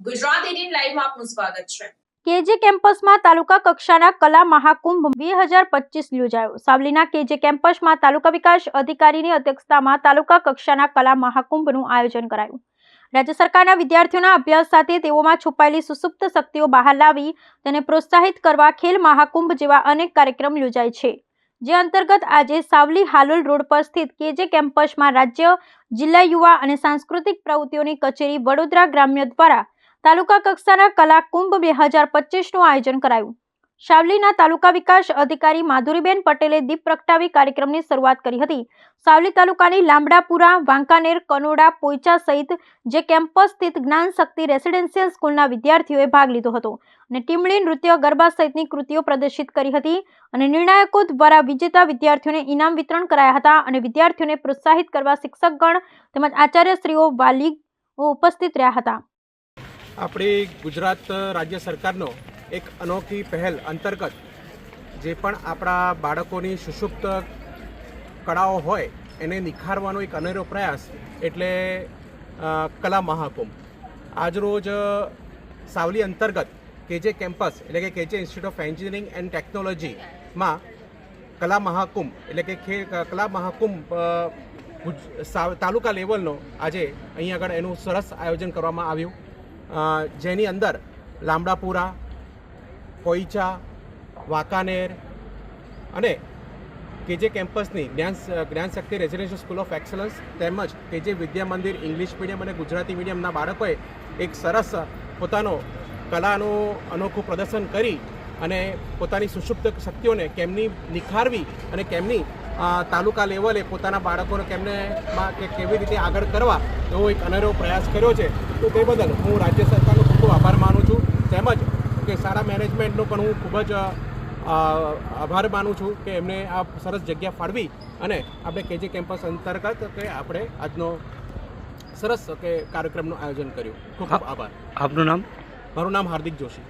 બુલેટિનમાં આપનું સ્વાગત છે. કેજે કેમ્પસમાં તાલુકા કક્ષાના કલા મહાકુંભ બે હજાર પચીસ યોજાયો. સાવલીના કેજે કેમ્પસમાં તાલુકા વિકાસ અધિકારીની અધ્યક્ષતામાં તાલુકા કક્ષાના કલા મહાકુંભનું આયોજન કરાયું. રાજ્ય સરકારના વિદ્યાર્થીઓના અભ્યાસ સાથે તેઓમાં છુપાયેલી સુસુપ્ત શક્તિઓ બહાર લાવી તેને પ્રોત્સાહિત કરવા ખેલ મહાકુંભ જેવા અનેક કાર્યક્રમ યોજાય છે. જે અંતર્ગત આજે સાવલી હાલોલ રોડ પર સ્થિત કેજે કેમ્પસમાં રાજ્ય, જિલ્લા યુવા અને સાંસ્કૃતિક પ્રવૃત્તિઓની કચેરી વડોદરા ગ્રામ્ય દ્વારા તાલુકા કક્ષાના કલા કુંભ બે હજાર પચીસનું આયોજન કરાયું. સાવલીના તાલુકા વિકાસ અધિકારી માધુરીબેન પટેલે દીપ પ્રગટાવી કાર્યક્રમની શરૂઆત કરી હતી. સાવલી તાલુકાની લાંબડાપુરા, વાંકાનેર, કનોડા, પોઈચા સહિત જે કેમ્પસ સ્થિત જ્ઞાન શક્તિ રેસિડેન્શિયલ સ્કૂલના વિદ્યાર્થીઓએ ભાગ લીધો હતો અને ટીમળી નૃત્ય ગરબા સહિતની કૃતિઓ પ્રદર્શિત કરી હતી અને નિર્ણાયકો દ્વારા વિજેતા વિદ્યાર્થીઓને ઇનામ વિતરણ કરાયા હતા અને વિદ્યાર્થીઓને પ્રોત્સાહિત કરવા શિક્ષકગણ તેમજ આચાર્યશ્રીઓ વાલીઓ ઉપસ્થિત રહ્યા હતા. આપણી ગુજરાત રાજ્ય સરકારનો એક અનોખી પહેલ અંતર્ગત જે પણ આપણા બાળકોની સુષુપ્ત કળાઓ હોય, એને નિખારવાનો એક અનેરો પ્રયાસ એટલે કલા મહાકુંભ. આજરોજ સાવલી અંતર્ગત કેજે કેમ્પસ એટલે કે કેજે ઇન્સ્ટિટ્યૂટ ઓફ એન્જિનિયરિંગ એન્ડ ટેકનોલોજીમાં કલા મહાકુંભ એટલે કે ખે કલા મહાકુંભ તાલુકા લેવલનો આજે અહીં આગળ એનું સરસ આયોજન કરવામાં આવ્યું. જેની અંદર લામડાપુરા, કોઈચા, વાંકાનેર અને કેજે કેમ્પસની Gyan Gyan Shakti residential school of excellence તેમજ K J Vidya Mandir, English medium અને ગુજરાતી મીડિયમના બાળકોએ એક સરસ પોતાનો કલાનું અનોખું પ્રદર્શન કરી અને પોતાની સુષુપ્ત શક્તિઓને કેમની નિખારવી અને કેમની તાલુકા લેવલે પોતાના બાળકોને કેમને કે કેવી રીતે આગળ કરવા એવો એક અનેરો પ્રયાસ કર્યો છે. તો તે બદલ હું રાજ્ય સરકારનો ખૂબ ખૂબ આભાર માનું છું. તેમજ કે સારા મેનેજમેન્ટનો પણ હું ખૂબ જ આભાર માનું છું કે એમને આ સરસ જગ્યા ફાળવી અને આપણે કેજી કેમ્પસ અંતર્ગત કે આપણે આજનો સરસ કે કાર્યક્રમનું આયોજન કર્યું. ખૂબ ખૂબ આભાર. આપનું નામ? મારું નામ હાર્દિક જોશી.